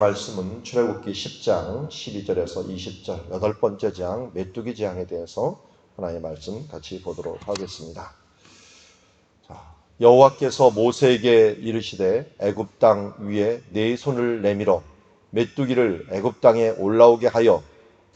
말씀은 출애굽기 10장 12절에서 20절 여덟 번째 장 메뚜기 재앙에 대해서 하나님의 말씀 같이 보도록 하겠습니다. 자, 여호와께서 모세에게 이르시되 애굽 땅 위에 네 손을 내밀어 메뚜기를 애굽 땅에 올라오게 하여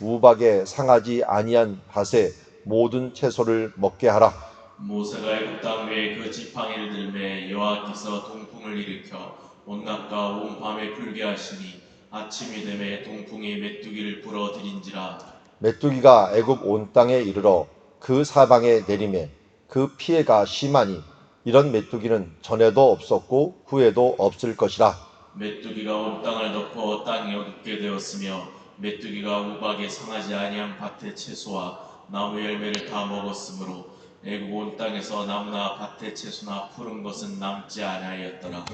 우박에 상하지 아니한 밭에 모든 채소를 먹게 하라. 모세가 애굽 땅 위에 그 지팡이를 들매 여호와께서 동풍을 일으켜 온낮과 온 밤에 불게 하시니 아침이 되매 동풍이 메뚜기를 불어들인지라 메뚜기가 애굽 온 땅에 이르러 그 사방에 내림에 그 피해가 심하니 이런 메뚜기는 전에도 없었고 후에도 없을 것이라. 메뚜기가 온 땅을 덮어 땅이 어둡게 되었으며 메뚜기가 우박에 상하지 아니한 밭의 채소와 나무 열매를 다 먹었으므로 애굽 온 땅에서 나무나 밭의 채소나 푸른 것은 남지 아니하였더라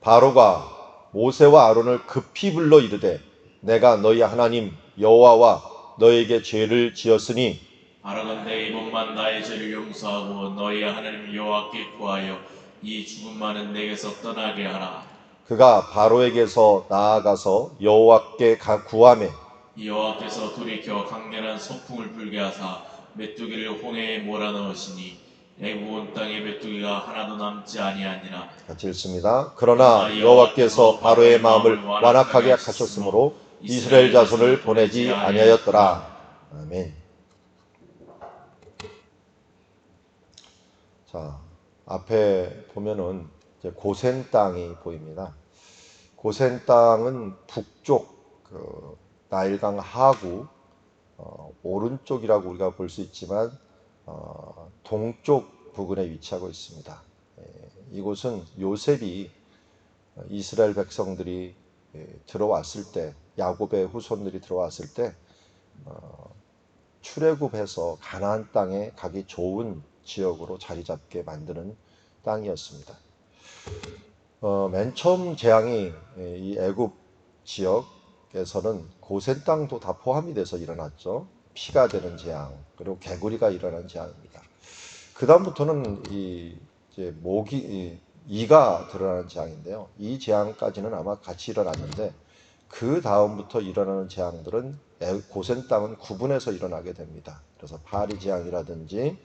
바로가 모세와 아론을 급히 불러 이르되 내가 너희 하나님 여호와와 너에게 죄를 지었으니 바라건대 이번만 나의 죄를 용서하고 너희 하나님 여호와께 구하여 이 죽음만은 내게서 떠나게 하라. 그가 바로에게서 나아가서 여호와께 가- 구하매 여호와께서 돌이켜 강렬한 소풍을 불게 하사 메뚜기를 홍해에 몰아넣으시니 애굽 온 땅에 메뚜기가 하나도 남지 아니하니라 같이 읽습니다. 그러나 여호와께서 바로의 마음을 완악하게 하셨으므로 이스라엘 자손을 보내지 아니하였더라. 아멘. 자, 앞에 보면은 고센 땅이 보입니다. 고센 땅은 북쪽 그 나일강 하구 어, 오른쪽이라고 우리가 볼 수 있지만 어, 동쪽 부근에 위치하고 있습니다. 예, 이곳은 요셉이 이스라엘 백성들이 예, 들어왔을 때 야곱의 후손들이 들어왔을 때 어, 출애굽해서 가나안 땅에 가기 좋은 지역으로 자리 잡게 만드는 땅이었습니다. 어, 맨 처음 재앙이 예, 이 애굽 지역에서는 고센 땅도 다 포함이 돼서 일어났죠. 피가 되는 재앙 그리고 개구리가 일어난 재앙입니다. 그 다음부터는 이 이제 모기 이, 이가 드러나는 재앙인데요. 이 재앙까지는 아마 같이 일어났는데 그 다음부터 일어나는 재앙들은 애- 고센 땅은 구분해서 일어나게 됩니다. 그래서 파리 재앙이라든지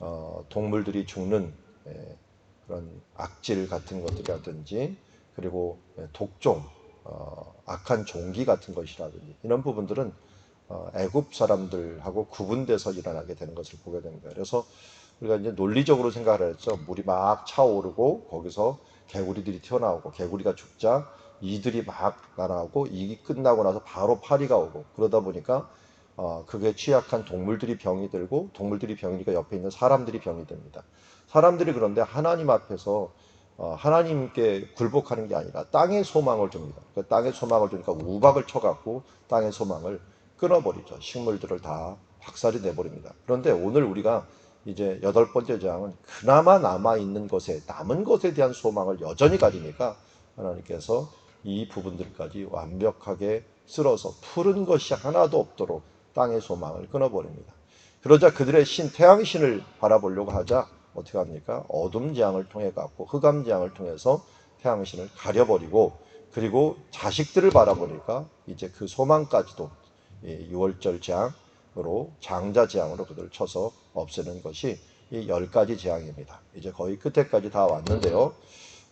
어, 동물들이 죽는 예, 그런 악질 같은 것들이라든지 그리고 예, 독종 어, 악한 종기 같은 것이라든지 이런 부분들은 어, 애굽 사람들하고 구분돼서 일어나게 되는 것을 보게 됩니다. 그래서 우리가 이제 논리적으로 생각을 했죠. 물이 막 차오르고 거기서 개구리들이 튀어나오고 개구리가 죽자 이들이 막 날아오고 이 끝나고 나서 바로 파리가 오고 그러다 보니까 어, 그게 취약한 동물들이 병이 들고 동물들이 병이니까 옆에 있는 사람들이 병이 됩니다. 사람들이 그런데 하나님 앞에서 어, 하나님께 굴복하는 게 아니라 땅의 소망을 줍니다. 그 땅의 소망을 주니까 우박을 쳐갖고 땅의 소망을 끊어버리죠. 식물들을 다 박살이 내버립니다. 그런데 오늘 우리가 이제 여덟 번째 장은 그나마 남아 있는 것에 남은 것에 대한 소망을 여전히 가지니까 하나님께서 이 부분들까지 완벽하게 쓸어서 푸른 것이 하나도 없도록 땅의 소망을 끊어버립니다. 그러자 그들의 신 태양 신을 바라보려고 하자 어떻게 합니까? 어둠 재앙을 통해 갖고 흑암 재앙을 통해서 태양 신을 가려버리고 그리고 자식들을 바라보니까 이제 그 소망까지도 이 6월절 재앙으로 장자 재앙으로 그들을 쳐서 없애는 것이 이 열 가지 재앙입니다. 이제 거의 끝에까지 다 왔는데요.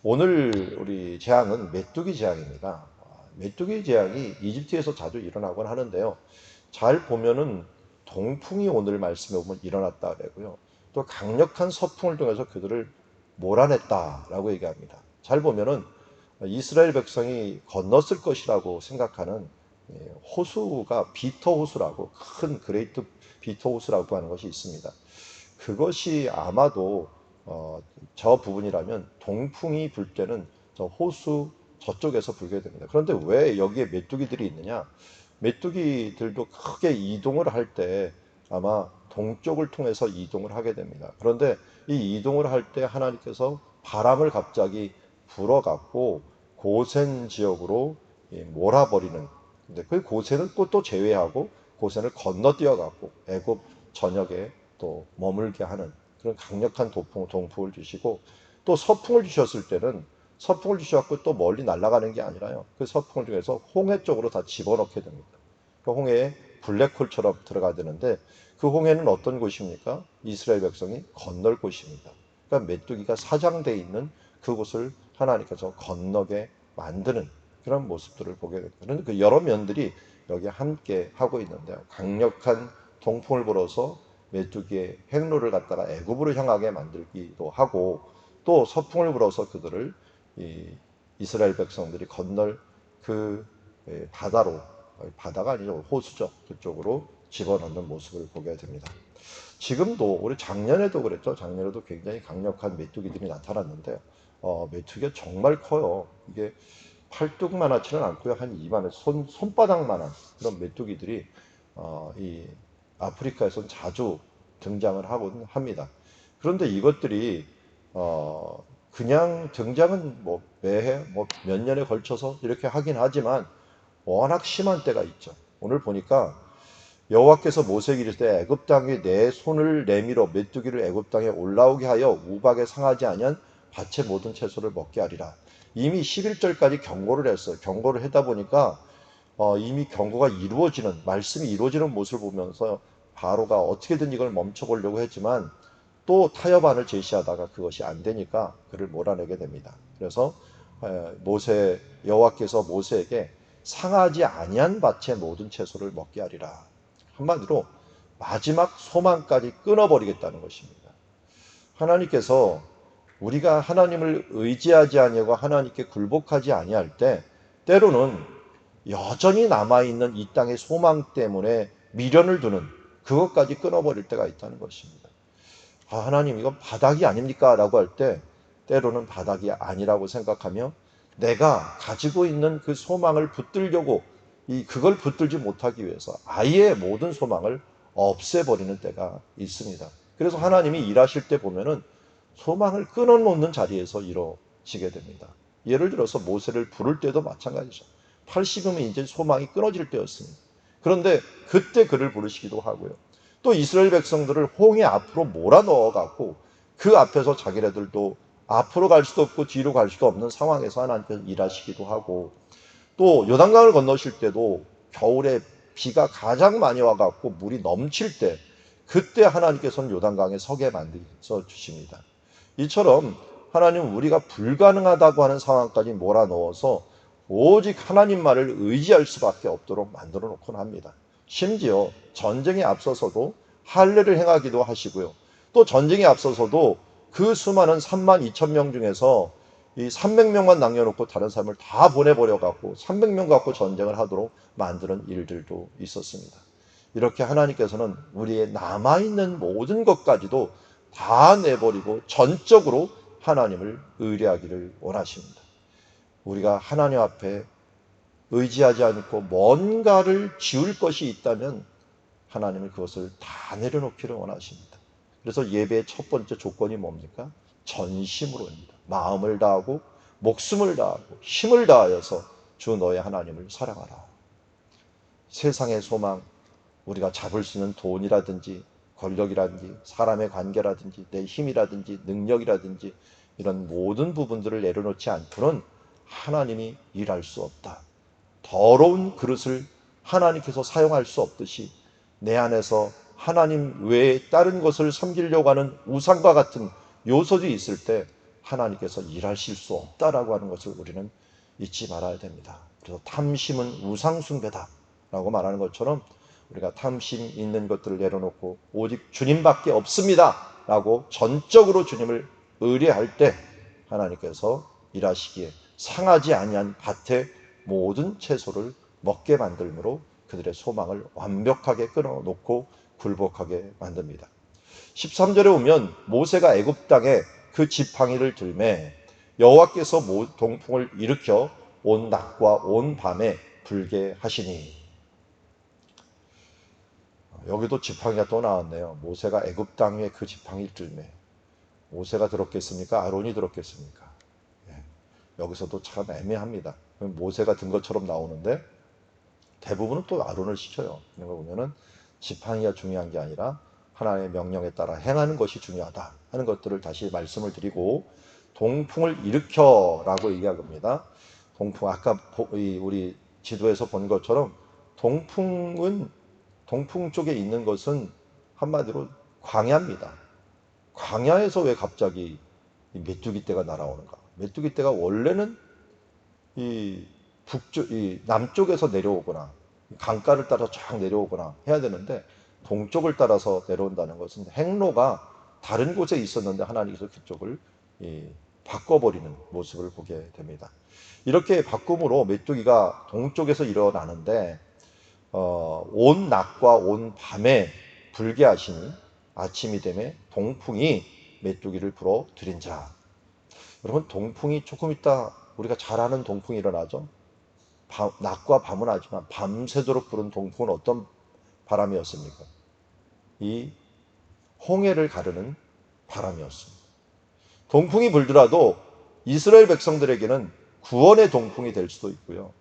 오늘 우리 재앙은 메뚜기 재앙입니다. 아, 메뚜기 재앙이 이집트에서 자주 일어나곤 하는데요. 잘 보면은 동풍이 오늘 말씀에 보면 일어났다 그러고요. 또 강력한 서풍을 통해서 그들을 몰아냈다라고 얘기합니다. 잘 보면은 이스라엘 백성이 건넜을 것이라고 생각하는 예, 호수가 비터 호수라고 큰 그레이트 비터 호수라고 하는 것이 있습니다. 그것이 아마도 어, 저 부분이라면 동풍이 불 때는 저 호수 저쪽에서 불게 됩니다. 그런데 왜 여기에 메뚜기들이 있느냐? 메뚜기들도 크게 이동을 할 때 아마 동쪽을 통해서 이동을 하게 됩니다. 그런데 이 이동을 할 때 하나님께서 바람을 갑자기 불어갖고 고센 지역으로 이 몰아버리는 근데 그 고센을 또- 또 제외하고 고센을 건너뛰어 갖고 애굽 전역에 또 머물게 하는 그런 강력한 도풍, 동풍을 주시고 또 서풍을 주셨을 때는 서풍을 주셔갖고 또 멀리 날아가는 게 아니라요. 그 서풍을 중에서 홍해 쪽으로 다 집어넣게 됩니다. 그 홍해에 블랙홀처럼 들어가야 되는데 그 홍해는 어떤 곳입니까? 이스라엘 백성이 건널 곳입니다. 그러니까 메뚜기가 사장되어 있는 그곳을 하나님께서 건너게 만드는 그런 모습들을 보게. 그런데 그 여러 면들이 여기 함께 하고 있는데요. 강력한 동풍을 불어서 메뚜기의 행로를 갖다가 애굽으로 향하게 만들기도 하고 또 서풍을 불어서 그들을 이 이스라엘 백성들이 건널 그 예, 바다로 바다가 아니죠 호수죠 그쪽으로 집어넣는 모습을 보게 됩니다. 지금도 우리 작년에도 그랬죠. 작년에도 굉장히 강력한 메뚜기들이 나타났는데 어, 메뚜기가 정말 커요. 이게 팔뚝만하지는 않고요. 한 이만한 손 손바닥만한 그런 메뚜기들이 어, 이 아프리카에선 자주 등장을 하곤 합니다. 그런데 이것들이 어, 그냥 등장은 뭐 매해 뭐 몇 년에 걸쳐서 이렇게 하긴 하지만 워낙 심한 때가 있죠. 오늘 보니까 여호와께서 모세에게 이르시되 애굽 땅에 내 손을 내밀어 메뚜기를 애굽 땅에 올라오게 하여 우박에 상하지 아니한 밭의 모든 채소를 먹게 하리라. 이미 11절까지 경고를 했어요. 경고를 하다 보니까 어, 이미 경고가 이루어지는 말씀이 이루어지는 모습을 보면서 바로가 어떻게든 이걸 멈춰보려고 했지만 또 타협안을 제시하다가 그것이 안 되니까 그를 몰아내게 됩니다. 그래서 에, 모세 여호와께서 모세에게 상하지 아니한 밭의 모든 채소를 먹게 하리라. 한마디로 마지막 소망까지 끊어버리겠다는 것입니다. 하나님께서 우리가 하나님을 의지하지 아니하고 하나님께 굴복하지 아니할 때 때로는 여전히 남아 있는 이 땅의 소망 때문에 미련을 두는 그것까지 끊어버릴 때가 있다는 것입니다. 아, 하나님 이건 바닥이 아닙니까? 라고 할 때 때로는 바닥이 아니라고 생각하며 내가 가지고 있는 그 소망을 붙들려고 이 그걸 붙들지 못하기 위해서 아예 모든 소망을 없애버리는 때가 있습니다. 그래서 하나님이 일하실 때 보면은 소망을 끊어놓는 자리에서 이루어지게 됩니다. 예를 들어서 모세를 부를 때도 마찬가지죠. 80이면 이제 소망이 끊어질 때였습니다. 그런데 그때 그를 부르시기도 하고요. 또 이스라엘 백성들을 홍해 앞으로 몰아넣어 갖고 그 앞에서 자기네들도 앞으로 갈 수도 없고 뒤로 갈 수도 없는 상황에서 하나님께서 일하시기도 하고 또 요단강을 건너실 때도 겨울에 비가 가장 많이 와 갖고 물이 넘칠 때 그때 하나님께서는 요단강에 서게 만들어 주십니다. 이처럼 하나님 우리가 불가능하다고 하는 상황까지 몰아넣어서 오직 하나님 말을 의지할 수밖에 없도록 만들어 놓곤 합니다. 심지어 전쟁에 앞서서도 할례를 행하기도 하시고요. 또 전쟁에 앞서서도 그 수많은 3만 2천 명 중에서 이 300명만 남겨놓고 다른 사람을 다 보내버려 갖고 300명 갖고 전쟁을 하도록 만드는 일들도 있었습니다. 이렇게 하나님께서는 우리의 남아있는 모든 것까지도 다 내버리고 전적으로 하나님을 의뢰하기를 원하십니다. 우리가 하나님 앞에 의지하지 않고 뭔가를 지울 것이 있다면 하나님은 그것을 다 내려놓기를 원하십니다. 그래서 예배의 첫 번째 조건이 뭡니까? 전심으로입니다. 마음을 다하고 목숨을 다하고 힘을 다하여서 주 너의 하나님을 사랑하라. 세상의 소망, 우리가 잡을 수 있는 돈이라든지 권력이라든지 사람의 관계라든지 내 힘이라든지 능력이라든지 이런 모든 부분들을 내려놓지 않고는 하나님이 일할 수 없다. 더러운 그릇을 하나님께서 사용할 수 없듯이 내 안에서 하나님 외에 다른 것을 섬기려고 하는 우상과 같은 요소들이 있을 때 하나님께서 일하실 수 없다라고 하는 것을 우리는 잊지 말아야 됩니다. 그래서 탐심은 우상숭배다라고 말하는 것처럼 우리가 탐심 있는 것들을 내려놓고 오직 주님밖에 없습니다 라고 전적으로 주님을 의뢰할 때 하나님께서 일하시기에 상하지 아니한 밭의 모든 채소를 먹게 만들므로 그들의 소망을 완벽하게 끊어놓고 굴복하게 만듭니다. 13절에 오면 모세가 애굽 땅에 그 지팡이를 들매 여호와께서 동풍을 일으켜 온 낮과 온 밤에 불게 하시니 여기도 지팡이가 또 나왔네요. 모세가 애굽 땅에 그 지팡이를 들매 모세가 들었겠습니까? 아론이 들었겠습니까? 예. 여기서도 참 애매합니다. 모세가 든 것처럼 나오는데 대부분은 또 아론을 시켜요. 이런 거 보면은 지팡이가 중요한 게 아니라 하나님의 명령에 따라 행하는 것이 중요하다 하는 것들을 다시 말씀을 드리고 동풍을 일으켜라고 얘기한 겁니다. 동풍 아까 우리 지도에서 본 것처럼 동풍은 동풍 쪽에 있는 것은 한마디로 광야입니다. 광야에서 왜 갑자기 이 메뚜기 떼가 날아오는가? 메뚜기 떼가 원래는 이 북쪽, 이 남쪽에서 내려오거나 강가를 따라 쫙 내려오거나 해야 되는데 동쪽을 따라서 내려온다는 것은 행로가 다른 곳에 있었는데 하나님께서 그쪽을 이 바꿔버리는 모습을 보게 됩니다. 이렇게 바꿈으로 메뚜기가 동쪽에서 일어나는데 어, 온 낮과 온 밤에 불게 하시니 아침이 되매 동풍이 메뚜기를 불어 들인 자. 여러분 동풍이 조금 있다 우리가 잘 아는 동풍이 일어나죠. 밤- 낮과 밤은 하지만 밤새도록 부는 동풍은 어떤 바람이었습니까? 이 홍해를 가르는 바람이었습니다. 동풍이 불더라도 이스라엘 백성들에게는 구원의 동풍이 될 수도 있고요.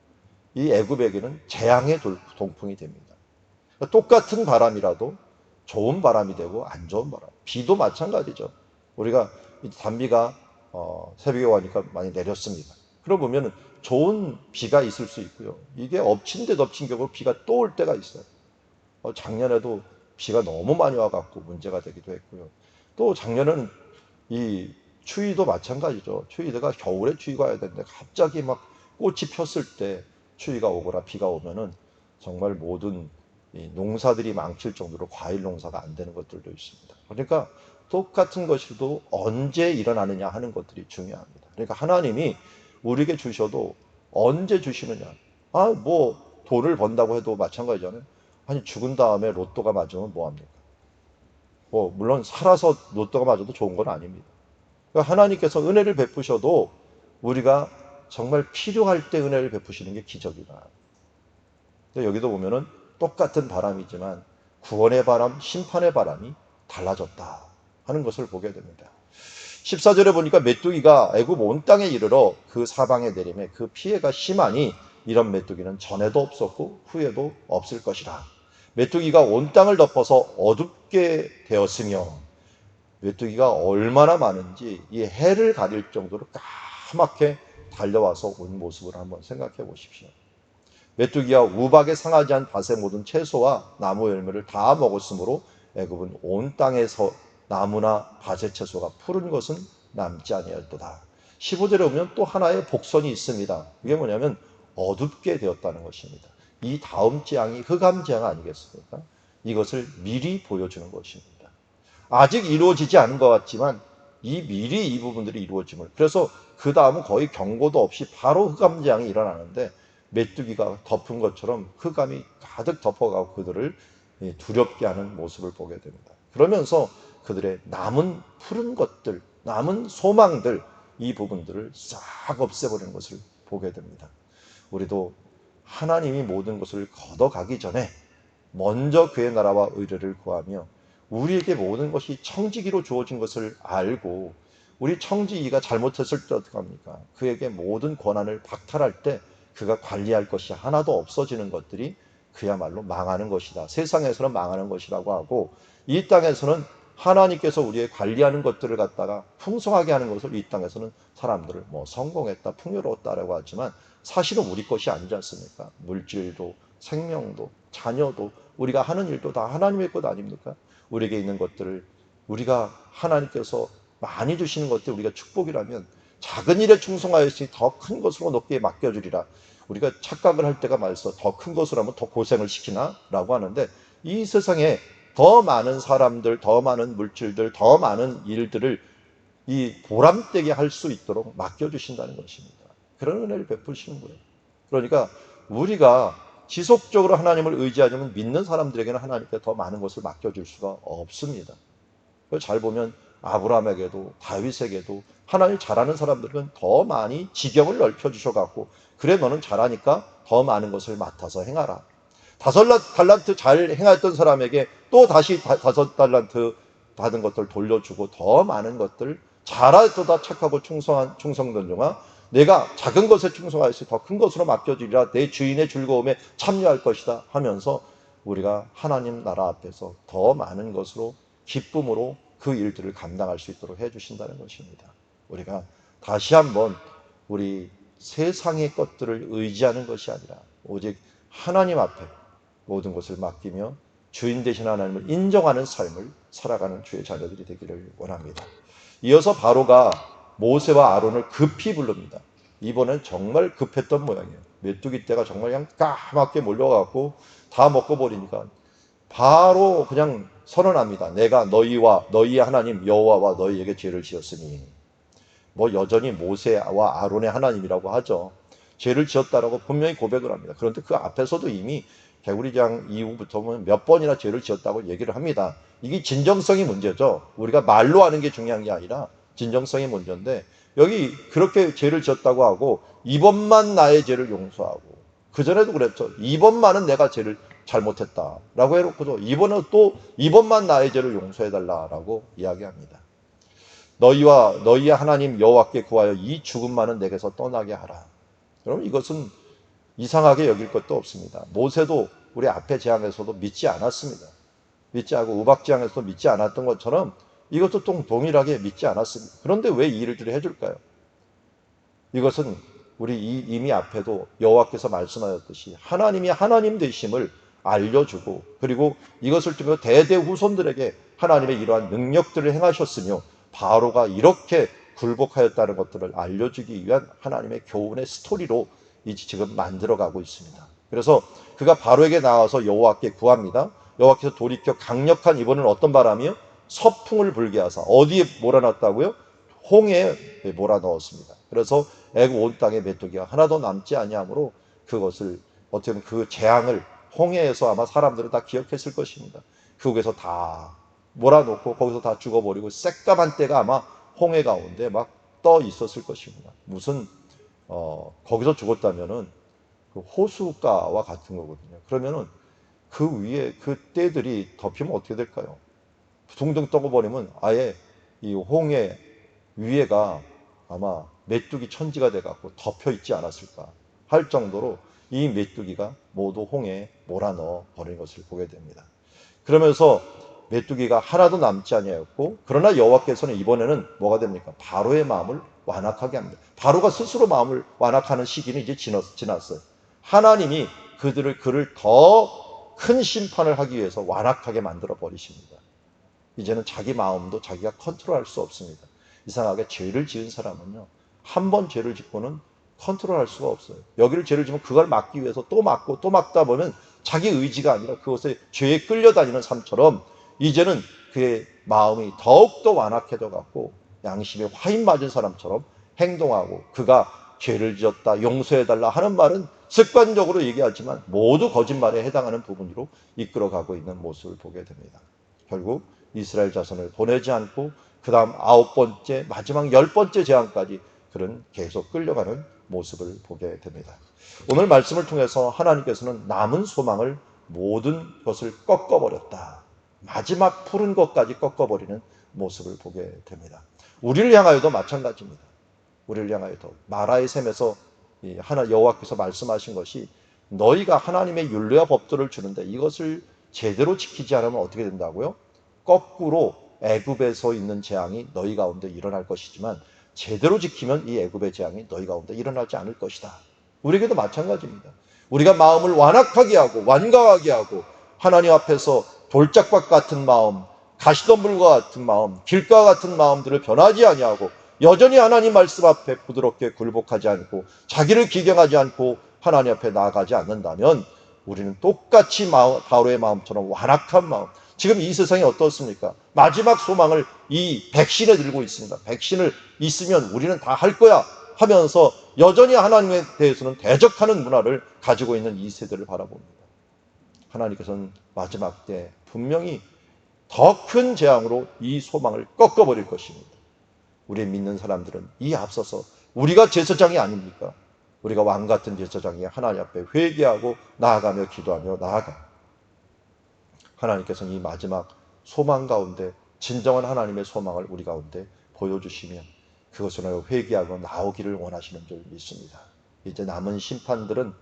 이 애굽에게는 재앙의 돌- 동풍이 됩니다. 똑같은 바람이라도 좋은 바람이 되고 안 좋은 바람. 비도 마찬가지죠. 우리가 이 단비가 어, 새벽에 와니까 많이 내렸습니다. 그러고 보면 좋은 비가 있을 수 있고요. 이게 엎친 데 덮친 격으로 비가 또 올 때가 있어요. 어, 작년에도 비가 너무 많이 와갖고 문제가 되기도 했고요. 또 작년에는 이 추위도 마찬가지죠. 추위가 겨울에 추위가 와야 되는데 갑자기 막 꽃이 폈을 때 추위가 오거나 비가 오면은 정말 모든 이 농사들이 망칠 정도로 과일 농사가 안 되는 것들도 있습니다. 그러니까 똑같은 것이도 언제 일어나느냐 하는 것들이 중요합니다. 그러니까 하나님이 우리에게 주셔도 언제 주시느냐. 아, 뭐 돈을 번다고 해도 마찬가지잖아요. 아니 죽은 다음에 로또가 맞으면 뭐 합니까? 뭐 물론 살아서 로또가 맞아도 좋은 건 아닙니다. 그러니까 하나님께서 은혜를 베푸셔도 우리가 정말 필요할 때 은혜를 베푸시는 게 기적이다. 근데 여기도 보면은 똑같은 바람이지만 구원의 바람, 심판의 바람이 달라졌다 하는 것을 보게 됩니다. 14절에 보니까 메뚜기가 애굽 온 땅에 이르러 그 사방에 내림에 그 피해가 심하니 이런 메뚜기는 전에도 없었고 후에도 없을 것이라. 메뚜기가 온 땅을 덮어서 어둡게 되었으며 메뚜기가 얼마나 많은지 이 해를 가릴 정도로 까맣게 달려와서 온 모습을 한번 생각해 보십시오. 메뚜기와 우박에 상하지 않은 밭의 모든 채소와 나무 열매를 다 먹었으므로 애굽은 온 땅에서 나무나 밭의 채소가 푸른 것은 남지 아니하였도다. 15절에 보면 또 하나의 복선이 있습니다. 그게 뭐냐면 어둡게 되었다는 것입니다. 이 다음 재앙이 흑암 재앙 아니겠습니까? 이것을 미리 보여주는 것입니다. 아직 이루어지지 않은 것 같지만 이 미리 이 부분들이 이루어짐을 그래서 그 다음은 거의 경고도 없이 바로 흑암 재앙이 일어나는데 메뚜기가 덮은 것처럼 흑암이 가득 덮어가고 그들을 두렵게 하는 모습을 보게 됩니다. 그러면서 그들의 남은 푸른 것들, 남은 소망들, 이 부분들을 싹 없애버리는 것을 보게 됩니다. 우리도 하나님이 모든 것을 걷어가기 전에 먼저 그의 나라와 의를 구하며 우리에게 모든 것이 청지기로 주어진 것을 알고 우리 청지기가 잘못했을 때 어떡합니까? 그에게 모든 권한을 박탈할 때 그가 관리할 것이 하나도 없어지는 것들이 그야말로 망하는 것이다. 세상에서는 망하는 것이라고 하고 이 땅에서는 하나님께서 우리의 관리하는 것들을 갖다가 풍성하게 하는 것을 이 땅에서는 사람들을 뭐 성공했다, 풍요로웠다라고 하지만 사실은 우리 것이 아니지 않습니까? 물질도, 생명도, 자녀도, 우리가 하는 일도 다 하나님의 것 아닙니까? 우리에게 있는 것들을 우리가 하나님께서 많이 주시는 것들 우리가 축복이라면 작은 일에 충성하였으니 더 큰 것으로 높게 맡겨주리라. 우리가 착각을 할 때가 많아서 더 큰 것으로 하면 더 고생을 시키나? 라고 하는데 이 세상에 더 많은 사람들, 더 많은 물질들, 더 많은 일들을 이 보람되게 할 수 있도록 맡겨주신다는 것입니다. 그런 은혜를 베푸시는 거예요. 그러니까 우리가 지속적으로 하나님을 의지하려면 믿는 사람들에게는 하나님께 더 많은 것을 맡겨줄 수가 없습니다. 잘 보면 아브라함에게도 다윗에게도 하나님 잘하는 사람들은 더 많이 지경을 넓혀 주셔 갖고 그래 너는 잘하니까 더 많은 것을 맡아서 행하라. 다섯 달란트 잘 행했던 사람에게 또 다시 다, 다섯 달란트 받은 것들 돌려주고 더 많은 것들 잘하도다 착하고 충성한 충성된 종아 내가 작은 것에 충성하였으 더 큰 것으로 맡겨주리라 내 주인의 즐거움에 참여할 것이다 하면서 우리가 하나님 나라 앞에서 더 많은 것으로 기쁨으로 그 일들을 감당할 수 있도록 해주신다는 것입니다. 우리가 다시 한번 우리 세상의 것들을 의지하는 것이 아니라 오직 하나님 앞에 모든 것을 맡기며 주인 되신 하나님을 인정하는 삶을 살아가는 주의 자녀들이 되기를 원합니다. 이어서 바로가 모세와 아론을 급히 부릅니다. 이번엔 정말 급했던 모양이에요. 메뚜기 떼가 정말 그냥 까맣게 몰려가고 다 먹고 버리니까 바로 그냥 선언합니다. 내가 너희와 너희의 하나님 여호와와 너희에게 죄를 지었으니 뭐 여전히 모세와 아론의 하나님이라고 하죠. 죄를 지었다라고 분명히 고백을 합니다. 그런데 그 앞에서도 이미 개구리장 이후부터 몇 번이나 죄를 지었다고 얘기를 합니다. 이게 진정성이 문제죠. 우리가 말로 하는 게 중요한 게 아니라 진정성이 문제인데 여기 그렇게 죄를 지었다고 하고 이번만 나의 죄를 용서하고 그 전에도 그랬죠. 이번만은 내가 죄를 잘못했다 라고 해놓고도 이번은 또 이번만 나의 죄를 용서해달라 라고 이야기합니다. 너희와 너희의 하나님 여호와께 구하여 이 죽음만은 내게서 떠나게 하라. 그럼 이것은 이상하게 여길 것도 없습니다. 모세도 우리 앞에 재앙에서도 믿지 않았습니다. 믿지 않고 우박 재앙에서도 믿지 않았던 것처럼 이것도 또 동일하게 믿지 않았습니다. 그런데 왜 이 일을 해줄까요? 이것은 우리 이- 이미 앞에도 여호와께서 말씀하셨듯이 하나님이 하나님 되심을 알려주고 그리고 이것을 통해 대대 후손들에게 하나님의 이러한 능력들을 행하셨으며 바로가 이렇게 굴복하였다는 것들을 알려주기 위한 하나님의 교훈의 스토리로 이 지금 만들어가고 있습니다. 그래서 그가 바로에게 나와서 여호와께 구합니다. 여호와께서 돌이켜 강력한 이번은 어떤 바람이요? 서풍을 불게 하사 어디에 몰아놨다고요? 홍해에 몰아넣었습니다. 그래서 애굽 온 땅에 메뚜기가 하나도 남지 아니하므로 그것을 어떻게 보면 그 재앙을 홍해에서 아마 사람들은 다 기억했을 것입니다. 그곳에서 다 몰아놓고 거기서 다 죽어버리고 새까만 때가 아마 홍해 가운데 막 떠 있었을 것입니다. 무슨 어, 거기서 죽었다면은 그 호수가와 같은 거거든요. 그러면은 그 위에 그 때들이 덮이면 어떻게 될까요? 둥둥 떠버리면 아예 이 홍해 위에가 아마 메뚜기 천지가 돼갖고 덮여 있지 않았을까 할 정도로 이 메뚜기가 모두 홍해에 몰아넣어 버린 것을 보게 됩니다. 그러면서 메뚜기가 하나도 남지 아니하였고 그러나 여호와께서는 이번에는 뭐가 됩니까? 바로의 마음을 완악하게 합니다. 바로가 스스로 마음을 완악하는 시기는 이제 지났, 지났어요. 하나님이 그들을 그를 더 큰 심판을 하기 위해서 완악하게 만들어 버리십니다. 이제는 자기 마음도 자기가 컨트롤할 수 없습니다. 이상하게 죄를 지은 사람은요. 한 번 죄를 짓고는 컨트롤할 수가 없어요. 여기를 죄를 지면 그걸 막기 위해서 또 막고 또 막다 보면 자기 의지가 아니라 그것에 죄에 끌려다니는 삶처럼 이제는 그의 마음이 더욱더 완악해져 갖고 양심에 화인 맞은 사람처럼 행동하고 그가 죄를 지었다 용서해달라 하는 말은 습관적으로 얘기하지만 모두 거짓말에 해당하는 부분으로 이끌어가고 있는 모습을 보게 됩니다. 결국 이스라엘 자손을 보내지 않고 그 다음 아홉 번째 마지막 열 번째 재앙까지 그런 계속 끌려가는 모습을 보게 됩니다. 오늘 말씀을 통해서 하나님께서는 남은 소망을 모든 것을 꺾어버렸다. 마지막 푸른 것까지 꺾어버리는 모습을 보게 됩니다. 우리를 향하여도 마찬가지입니다. 우리를 향하여도 마라의 샘에서 이 하나 여호와께서 말씀하신 것이 너희가 하나님의 율례와 법도를 주는데 이것을 제대로 지키지 않으면 어떻게 된다고요? 거꾸로 애굽에서 있는 재앙이 너희 가운데 일어날 것이지만 제대로 지키면 이 애굽의 재앙이 너희 가운데 일어나지 않을 것이다. 우리에게도 마찬가지입니다. 우리가 마음을 완악하게 하고 완강하게 하고 하나님 앞에서 돌짝밭 같은 마음, 가시덤불과 같은 마음, 길가 같은 마음들을 변하지 아니하고 여전히 하나님 말씀 앞에 부드럽게 굴복하지 않고 자기를 기경하지 않고 하나님 앞에 나아가지 않는다면 우리는 똑같이 바로의 마음처럼 완악한 마음. 지금 이 세상이 어떻습니까? 마지막 소망을 이 백신에 들고 있습니다. 백신을 있으면 우리는 다 할 거야 하면서 여전히 하나님에 대해서는 대적하는 문화를 가지고 있는 이 세대를 바라봅니다. 하나님께서는 마지막 때 분명히 더 큰 재앙으로 이 소망을 꺾어버릴 것입니다. 우리 믿는 사람들은 이 앞서서 우리가 제사장이 아닙니까? 우리가 왕 같은 제사장이 하나님 앞에 회개하고 나아가며 기도하며 나아가. 하나님께서는 이 마지막 소망 가운데 진정한 하나님의 소망을 우리 가운데 보여주시며 그것으로 회개하고 나오기를 원하시는 줄 믿습니다. 이제 남은 심판들은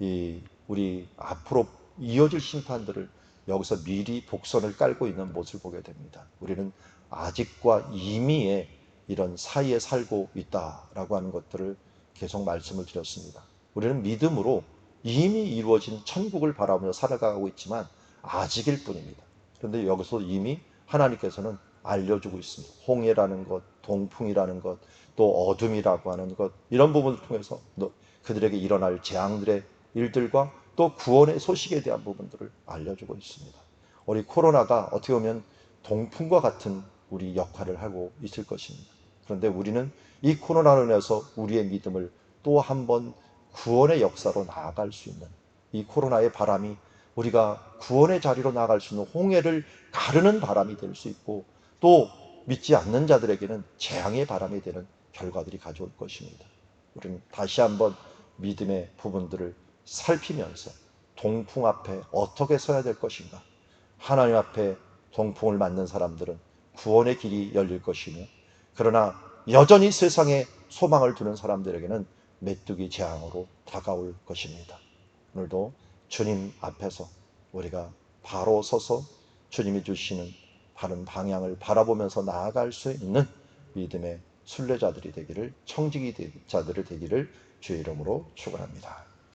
이 우리 앞으로 이어질 심판들을 여기서 미리 복선을 깔고 있는 모습을 보게 됩니다. 우리는 아직과 이미의 이런 사이에 살고 있다라고 하는 것들을 계속 말씀을 드렸습니다. 우리는 믿음으로 이미 이루어진 천국을 바라보며 살아가고 있지만 아직일 뿐입니다. 그런데 여기서 이미 하나님께서는 알려주고 있습니다. 홍해라는 것, 동풍이라는 것, 또 어둠이라고 하는 것 이런 부분을 통해서 너- 그들에게 일어날 재앙들의 일들과 또 구원의 소식에 대한 부분들을 알려주고 있습니다. 우리 코로나가 어떻게 보면 동풍과 같은 우리 역할을 하고 있을 것입니다. 그런데 우리는 이 코로나로 인해서 우리의 믿음을 또 한 번 구원의 역사로 나아갈 수 있는 이 코로나의 바람이 우리가 구원의 자리로 나아갈 수 있는 홍해를 가르는 바람이 될 수 있고 또 믿지 않는 자들에게는 재앙의 바람이 되는 결과들이 가져올 것입니다. 우리는 다시 한번 믿음의 부분들을 살피면서 동풍 앞에 어떻게 서야 될 것인가? 하나님 앞에 동풍을 맞는 사람들은 구원의 길이 열릴 것이며 그러나 여전히 세상에 소망을 두는 사람들에게는 메뚜기 재앙으로 다가올 것입니다. 오늘도 주님 앞에서 우리가 바로 서서 주님이 주시는 바른 방향을 바라보면서 나아갈 수 있는 믿음의 순례자들이 되기를 청지기자들이 되기를 주의 이름으로 축원합니다.